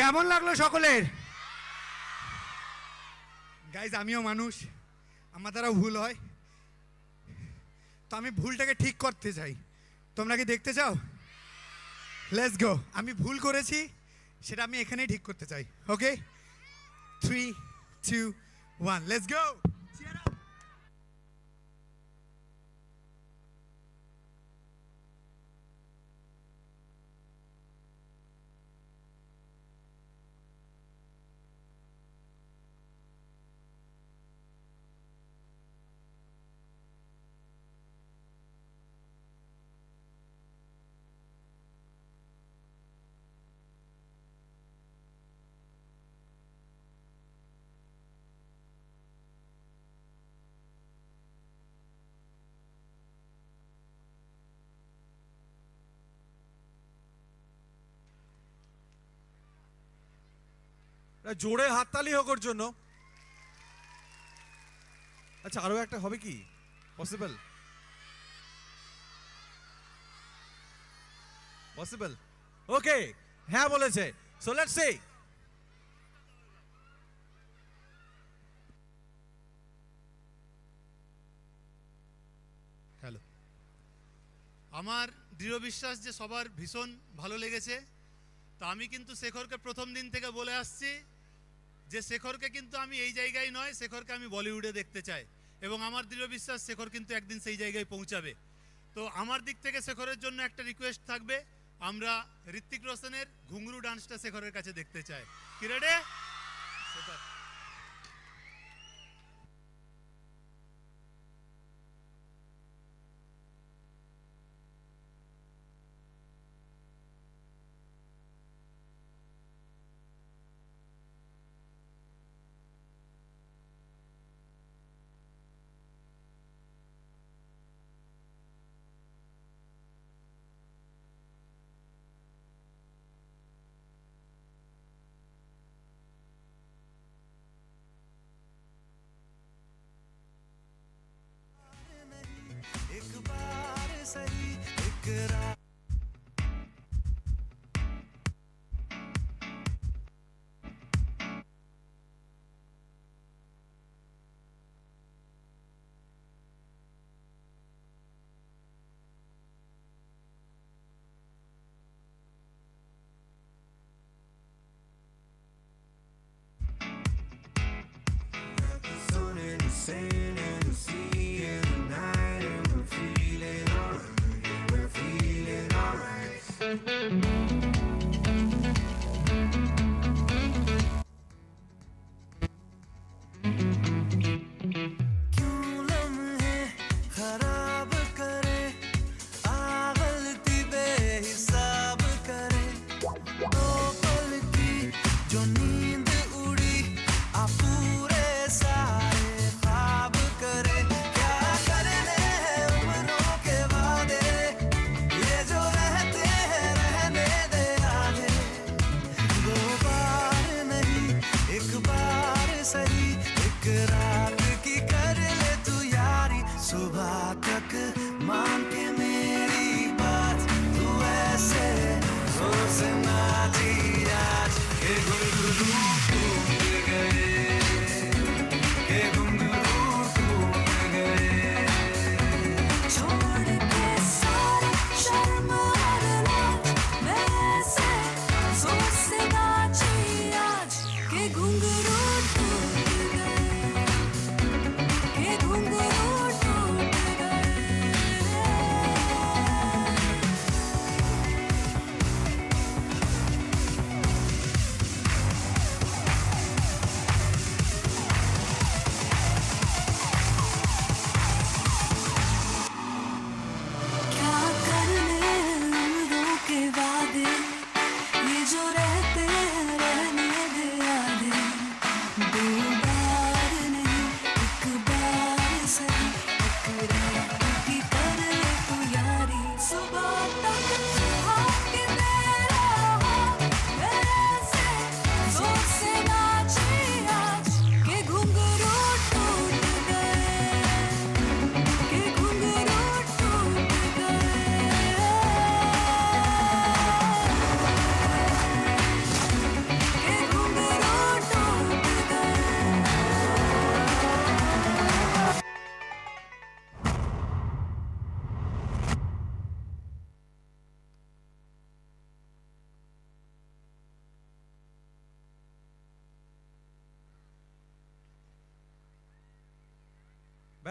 কেমন লাগল সকলের? গাইজ আমিও মানুষ। আমার দ্বারা ভুল হয়। তো আমি ভুলটাকে ঠিক করতে চাই। তোমরা কি দেখতে চাও? লেটস গো আমি ভুল করেছি, সেটা আমি এখানেই ঠিক করতে চাই। Okay three two one let's go জোরে হাততালি হোক ওর জন্য। আচ্ছা আরও একটা হবে কি? পসিবল পসিবল ওকে হ্যাঁ বলেছে। সো লেটস সে হ্যালো আমার দৃঢ় বিশ্বাস যে সবার ভীষণ ভালো লেগেছে। তো আমি কিন্তু শেখরকে প্রথম দিন থেকে বলে আসছি যে শেখরকে কিন্তু আমি এই জায়গায় নয়, শেখরকে আমি বলিউডে দেখতে চাই। এবং আমার দৃঢ় বিশ্বাস শেখর কিন্তু একদিন সেই জায়গায় পৌঁছাবে। তো আমার দিক থেকে শেখরের জন্য একটা রিকোয়েস্ট থাকবে, আমরা ঋত্বিক রোশনের ঘুঙরু ডান্সটা শেখরের কাছে দেখতে চাই। কি রেডে क्यों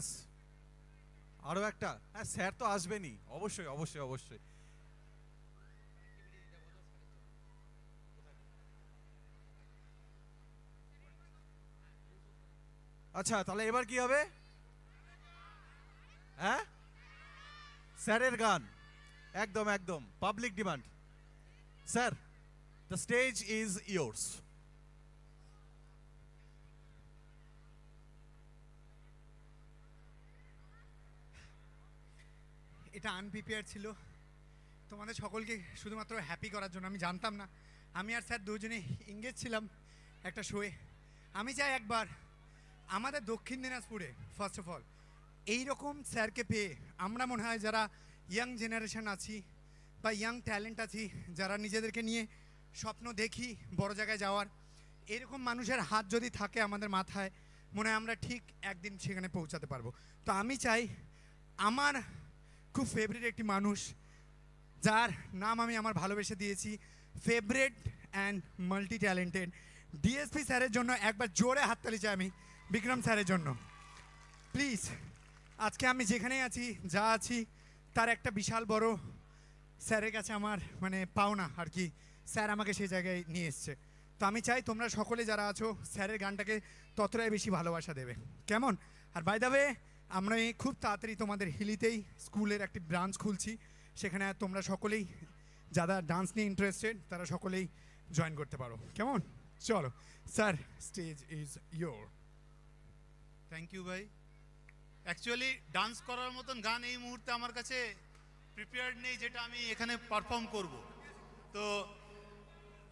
ব্যাস। একটা? হ্যাঁ স্যার তো আসবেনই। অবশ্যই অবশ্যই অবশ্যই। আচ্ছা তাহলে এবার কি হবে? হ্যাঁ? স্যারের গান। একদম একদম। Public demand sir the stage is yours এটা আনপ্রিপেয়ার ছিল। তোমাদের সকলকে শুধুমাত্র হ্যাপি করার জন্য, আমি জানতাম না। আমি আর স্যার দুজনে ইংগেজ ছিলাম একটা শোয়ে আমি চাই একবার আমাদের দক্ষিণ দিনাজপুরে ফার্স্ট অফ অল এই রকম স্যারকে পেয়ে আমরা মনে হয় যারা ইয়াং জেনারেশন আছি বা ইয়াং ট্যালেন্ট আছি, যারা নিজেদেরকে নিয়ে স্বপ্ন দেখি বড় জায়গায় যাওয়ার, এরকম মানুষের হাত যদি থাকে আমাদের মাথায়, মনে হয় আমরা ঠিক একদিন সেখানে পৌঁছাতে পারব। তো আমি চাই আমার খুব ফেভারিট একটি মানুষ, যার নাম আমি আমার ভালোবেসে দিয়েছি favourite and multi talented DSP স্যারের জন্য একবার জোরে হাততালি চাই আমি, বিক্রম স্যারের জন্য। প্লিজ আজকে আমি যেখানেই আছি, যা আছি, তার একটা বিশাল বড় স্যারের কাছে আমার মানে পাওনা আর কি, স্যার আমাকে সেই জায়গায় নিয়ে এসছে। তো আমি চাই তোমরা সকলে যারা আছো, স্যারের গানটাকে ততটাই বেশি ভালোবাসা দেবে। কেমন? আর বাই দ্য আমরা খুব তাড়াতাড়ি তোমাদের হিলিতেই স্কুলের একটি ব্রাঞ্চ খুলছি। সেখানে তোমরা সকলেই, যারা ডান্স নিয়ে ইন্টারেস্টেড তারা সকলেই জয়েন করতে পারো। কেমন? চলো sir stage is your thank you ভাই। অ্যাকচুয়ালি ডান্স করার মতন গান এই মুহূর্তে আমার কাছে প্রিপেয়ার্ড নেই, যেটা আমি এখানে পারফর্ম করব। তো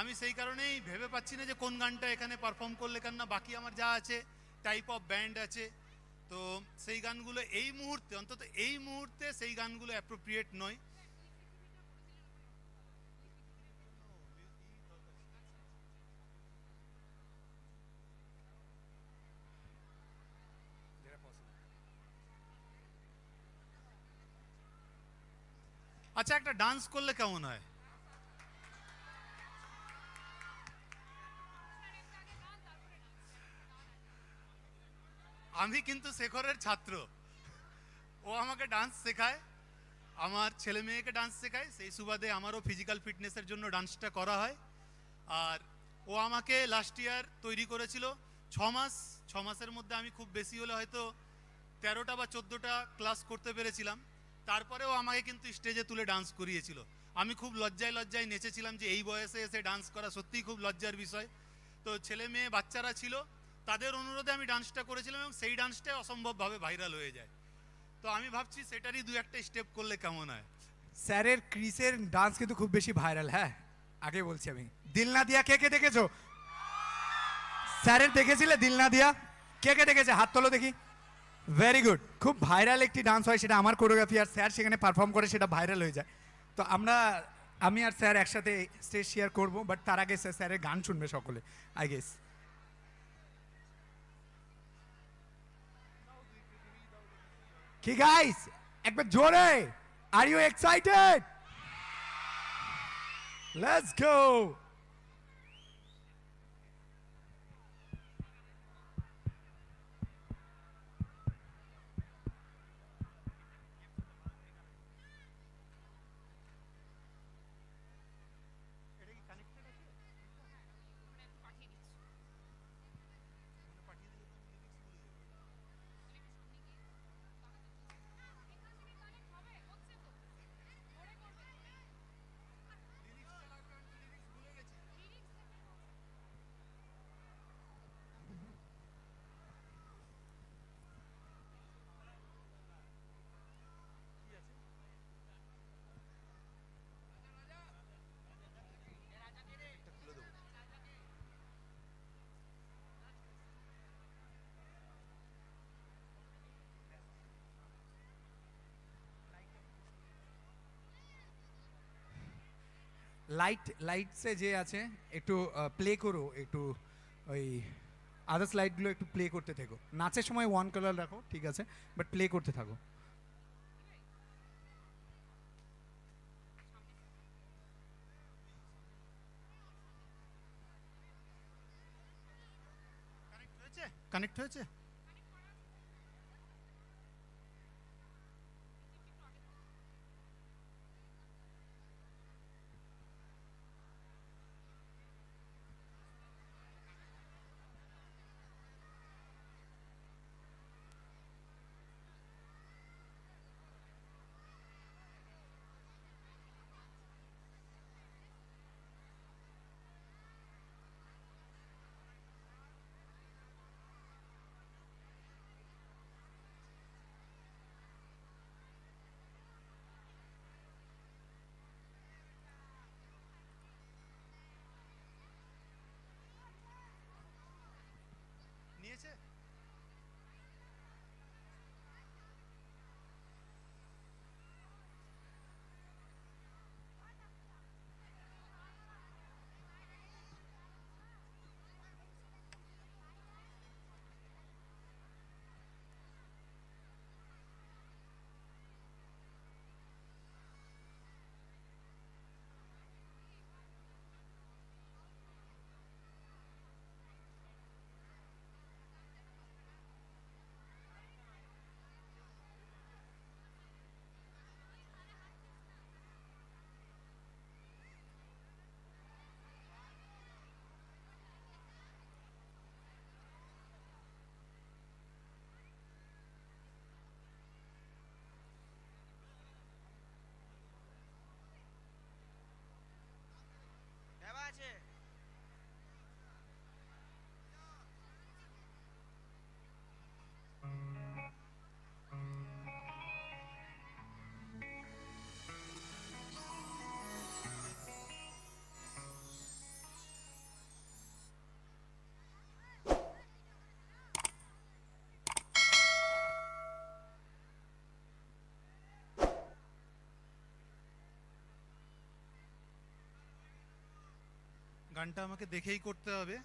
আমি সেই কারণেই ভেবে পাচ্ছি না যে কোন গানটা এখানে পারফর্ম করলে কেন না বাকি আমার যা আছে টাইপ অফ ব্যান্ড আছে তো সেই গানগুলো এই মুহূর্তে, অন্তত এই মুহূর্তে সেই গানগুলো অ্যাপ্রোপ্রিয়েট নয়। আচ্ছা একটা ডান্স করলে কেমন হয়? আমি কিন্তু শেখরের ছাত্র। ও আমাকে ডান্স শেখায়, আমার ছেলে মেয়েকে ডান্স শেখায়, সেই সুবাদে আমারও ফিজিক্যাল ফিটনেসের জন্য ডান্সটা করা হয়। আর ও আমাকে লাস্ট ইয়ার তৈরি করেছিল, ছ মাস, ছ মাসের মধ্যে আমি খুব বেশি হলে হয়তো তেরোটা বা চোদ্দোটা ক্লাস করতে পেরেছিলাম। তারপরেও আমাকে কিন্তু স্টেজে তুলে ডান্স করিয়েছিল। আমি খুব লজ্জায় লজ্জায় নেচেছিলাম যে এই বয়সে এসে ডান্স করা সত্যিই খুব লজ্জার বিষয়। তো ছেলে মেয়ে বাচ্চারা ছিল তাদের অনুরোধে আমি ডান্সটা করেছিলাম এবং সেই ডান্সটাই অসম্ভবভাবে ভাইরাল হয়ে যায়। তো আমি ভাবছি সেটারই দু একটা স্টেপ করলে কেমন হয়? স্যারের, ক্রিসের ডান্স কিন্তু খুব বেশি ভাইরাল হ্যাঁ? আগে বলছি আমি। দিলনা দিয়া কে কে দেখেছ? স্যারের দেখেছিলে দিলনা দিয়া কে কে দেখেছে? হাত তোলো দেখি। ভেরি গুড খুব ভাইরাল একটি ডান্স হয়, সেটা আমার কোরিওগ্রাফি আর স্যার সেখানে পারফর্ম করে, সেটা ভাইরাল হয়ে যায়। তো আমরা, আমি আর স্যার একসাথে স্টেজ শেয়ার করব বাট তার আগে স্যারের গান শুনবে সকলে আই গেস কি গাইস একবার জোরে are you excited let's go light লাইটসে যে আছে, একটু প্লে করো, একটু, ওই আদার্স লাইটগুলো একটু প্লে করতে থাকো। নাচের সময় ওয়ান কালার রাখো, ঠিক আছে? বাট প্লে করতে থাকো। কানেক্ট হয়েছে? নিয়েছে আছে গানটা আমাকে দেখেই করতে হবে।